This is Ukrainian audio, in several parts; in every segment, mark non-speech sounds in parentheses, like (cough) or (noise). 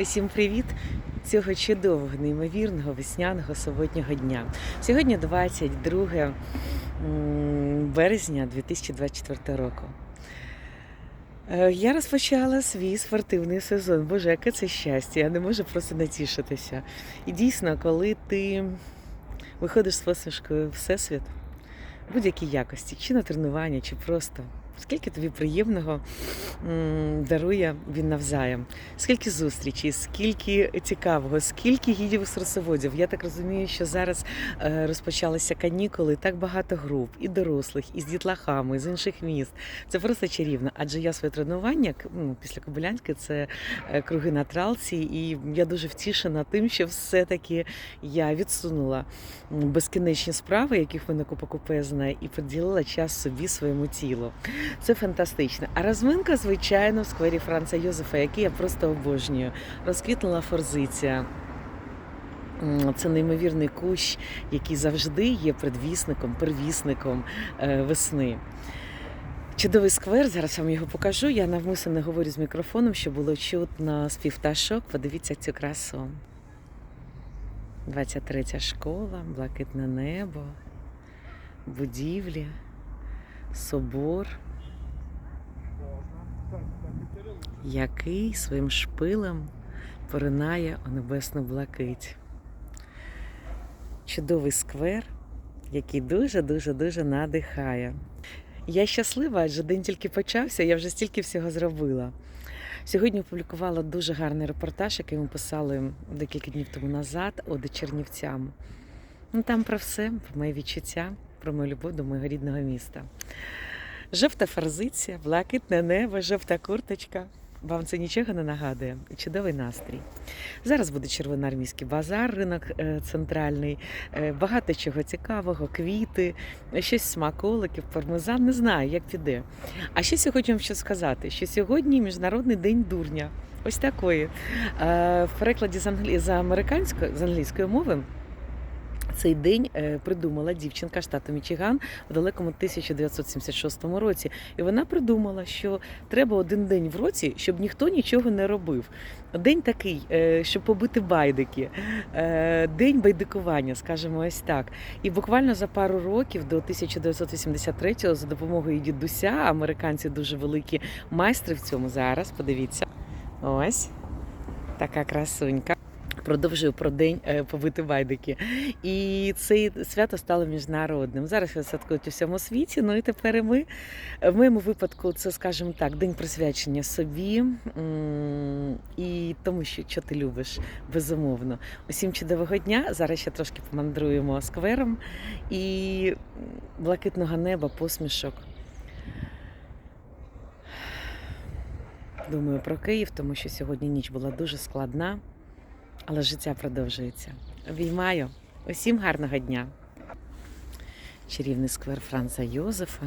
Усім привіт цього чудового, неймовірного весняного суботнього дня. Сьогодні 22 березня 2024 року. Е, Я розпочала свій спортивний сезон. Боже, яке це щастя! Я не можу просто натішитися. І дійсно, коли ти виходиш з посмішкою всесвіт, будь-якій якості, чи на тренування, чи просто. Скільки тобі приємного дарує він навзаєм, скільки зустрічей, скільки цікавого, скільки гідів екскурсоводів. Я так розумію, що зараз е, розпочалися канікули, так багато груп, і дорослих, і з дітлахами, і з інших міст. Це просто чарівно. Адже я своє тренування ну, після Кобилянськи це е, круги на тралці, і я дуже втішена тим, що все-таки я відсунула безкінечні справи, яких винику покупезна, і приділила час собі своєму тілу. Це фантастично. А розминка, звичайно, в сквері Франца Йозефа, який я просто обожнюю. Розквітнула форзиція. Це неймовірний кущ, який завжди є предвісником, первісником е, весни. Чудовий сквер, зараз вам його покажу. Я навмисно не говорю з мікрофоном, щоб було чутно спів пташок. Подивіться цю красу. 23 школа, блакитне небо, будівлі, собор, який своїм шпилем поринає у небесну блакить. Чудовий сквер, який дуже-дуже дуже надихає. Я щаслива, адже день тільки почався, я вже стільки всього зробила. Сьогодні опублікувала дуже гарний репортаж, який ми писали декілька днів тому назад, Оди Чернівцям. Ну там про все, про мої відчуття, про мою любов до моєго рідного міста. Жовта фарзиція, блакитне небо, жовта курточка. Вам це нічого не нагадує? Чудовий настрій. Зараз буде червоноармійський базар, ринок е, центральний, е, багато чого цікавого, квіти, щось смаколиків, пармезан. Не знаю, як піде. А ще сьогодні вам що сказати, що сьогодні Міжнародний день дурня. Ось такої. Е, В перекладі з, англі... з американської з англійської мови. Цей день е, придумала дівчинка штату Мічиган у далекому 1976 році. І вона придумала, що треба один день в році, щоб ніхто нічого не робив. День такий, е, щоб побити байдики, е, день байдикування, скажімо ось так. І буквально за пару років до 1983-го за допомогою дідуся, американці дуже великі майстри в цьому зараз. Подивіться, ось така красунька. Продовжую про день е, побити байдики. І це свято стало міжнародним. Зараз його святкують у всьому світі. Ну і тепер і ми. В моєму випадку це, скажімо так, день присвячення собі і тому, що, що ти любиш, безумовно. Усім чудового дня. Зараз ще трошки помандруємо сквером і блакитного неба, посмішок. Думаю про Київ, тому що сьогодні ніч була дуже складна, але життя продовжується. Обіймаю. Усім гарного дня. Чарівний сквер Франца Йозефа.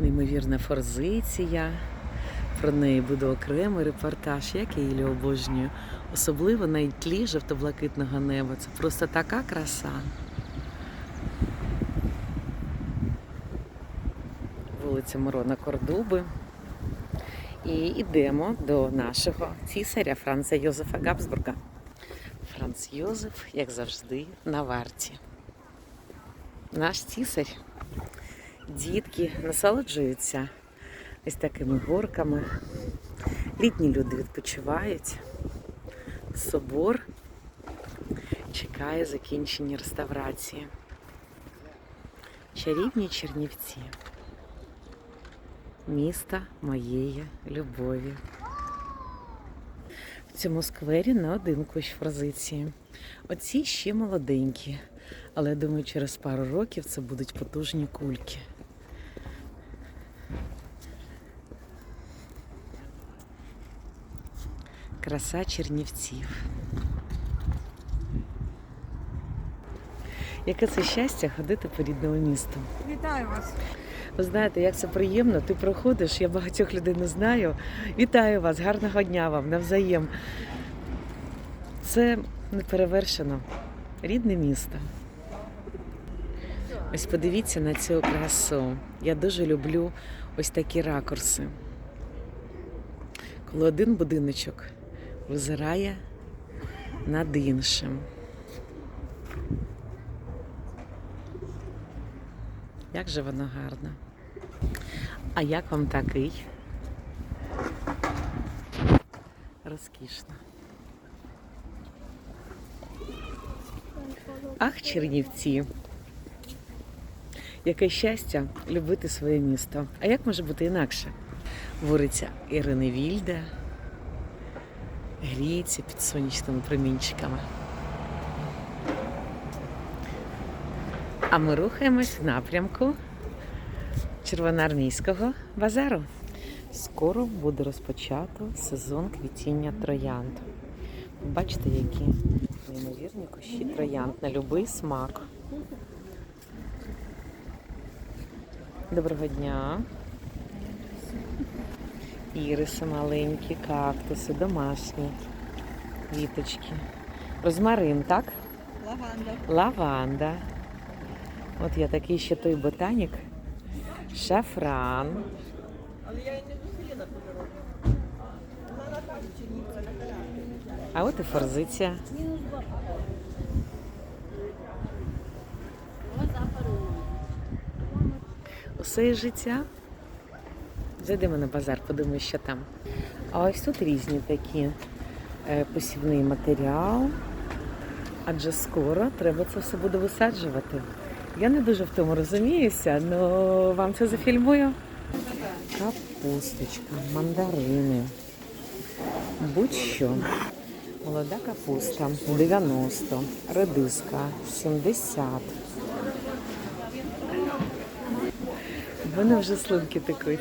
Неймовірна форзиція. Про неї буде окремий репортаж, як я її обожнюю. Особливо на тлі жовто-блакитного неба. Це просто така краса. Вулиця Мирона Кордуби. І йдемо до нашого цісаря Франца Йозефа Габсбурга. Франц Йозеф, як завжди, на варті. Наш цісар. Дітки насолоджуються ось такими горками. Літні люди відпочивають. Собор чекає закінчення реставрації. Чарівні Чернівці. Міста моєї любові. В цьому сквері не один кущ фразиції. Оці ще молоденькі, але я думаю, через пару років це будуть потужні кульки. Краса чернівців. Яке це щастя ходити по рідному місту. Вітаю вас. Ви знаєте, як це приємно. Ти проходиш, я багатьох людей не знаю. Вітаю вас, гарного дня вам, навзаєм. Це неперевершено. Рідне місто. Ось подивіться на цю красу. Я дуже люблю ось такі ракурси. коли один будиночок визирає над іншим. Як же воно гарно. А як вам такий? Розкішно. Ах, Чернівці. Яке щастя любити своє місто. А як може бути інакше? Вулиця Ірини Вільда гріється під сонячними промінчиками. А ми рухаємось в напрямку Червоноармійського базару. Скоро буде розпочато сезон квітіння троянд. Бачите, які неймовірні кущі троянд на будь-який смак. Доброго дня. Іриси маленькі, кактуси, домашні, квіточки. Розмарин, так? Лаванда. Лаванда. От я такий ще той ботанік. Шафран. Але я її не зустріла по дорозі. А от і форзиція. Усе є життя. Зайдемо на базар, подивимось, що там. А ось тут різні такі е, посівний матеріал. Адже скоро треба це все буде висаджувати. Я не дуже в тому розуміюся, але вам це зафільмую. Капусточка, мандарини. Будь-що. Молода капуста 90, редиска 70. В мене вже слинки текуть.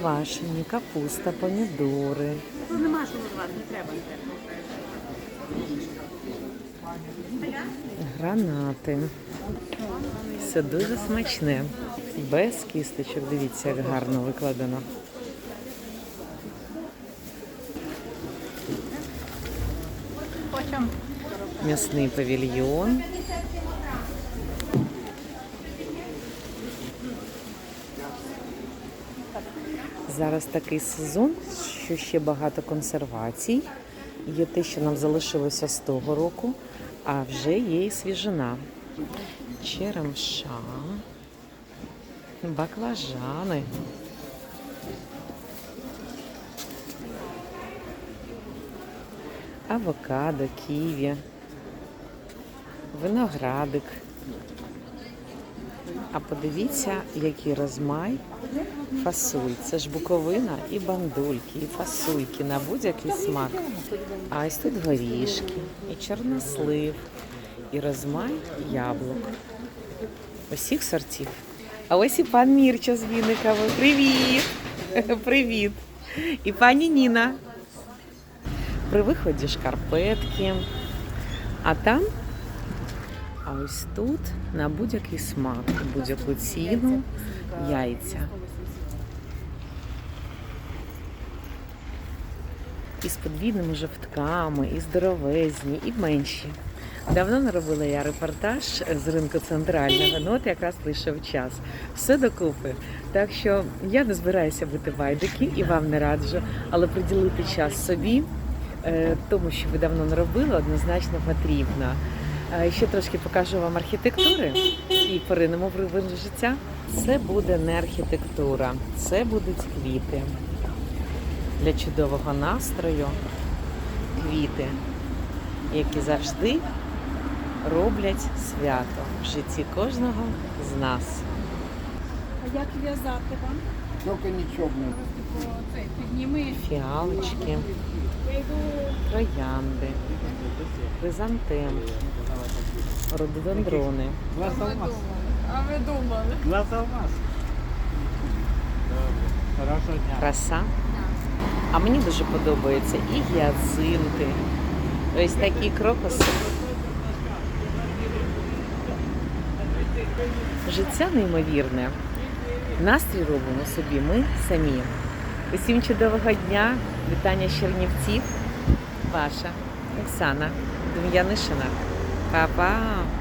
Квашені, капуста, помідори. Ну нема що назвати, не треба. Гранати. Все дуже смачне. Без кісточок. Дивіться, як гарно викладено. М'ясний павільйон. Зараз такий сезон, що ще багато консервацій. Є те, що нам залишилося з того року, а вже є і свіжина. Черемша, баклажани. Авокадо, ківі, виноградик. А подивіться, який розмай фасоль. Це ж буковина і бандульки, і фасульки на будь-який смак. А ось тут горішки, і чорнослив, і розмай яблук. Усіх сортів. А ось і пан Мірча з Вінниками. Привіт! (laughs) Привіт! І пані Ніна. При виході шкарпетки. А там, а ось тут на будь-який смак, будь-яку ціну яйця. І з подвійними жовтками, і здоровезні, і менші. Давно не робила я репортаж з ринку центрального, ну от якраз прийшов час. Все докупи. Так що я не збираюся бути байдики і вам не раджу, але приділити час собі, е, тому що ви давно не робили, однозначно потрібно. Ще трошки покажу вам архітектури і поринемо в рибин життя. Це буде не архітектура, це будуть квіти. Для чудового настрою квіти, які завжди роблять свято в житті кожного з нас. А як в'язати вам? Тільки нічого не підніми. Фіалочки, троянди, хризантемки, рододендрони. Глаз алмаз. А ви думали? Глаз алмаз. Хорошого дня. Краса. А мені дуже подобаються і гіацинти, ось такі крокуси. Життя неймовірне. Настрій робимо собі ми самі. Усім чудового дня, вітання з Чернівців. Ваша Оксана Дем'янишина. Tá, Papá.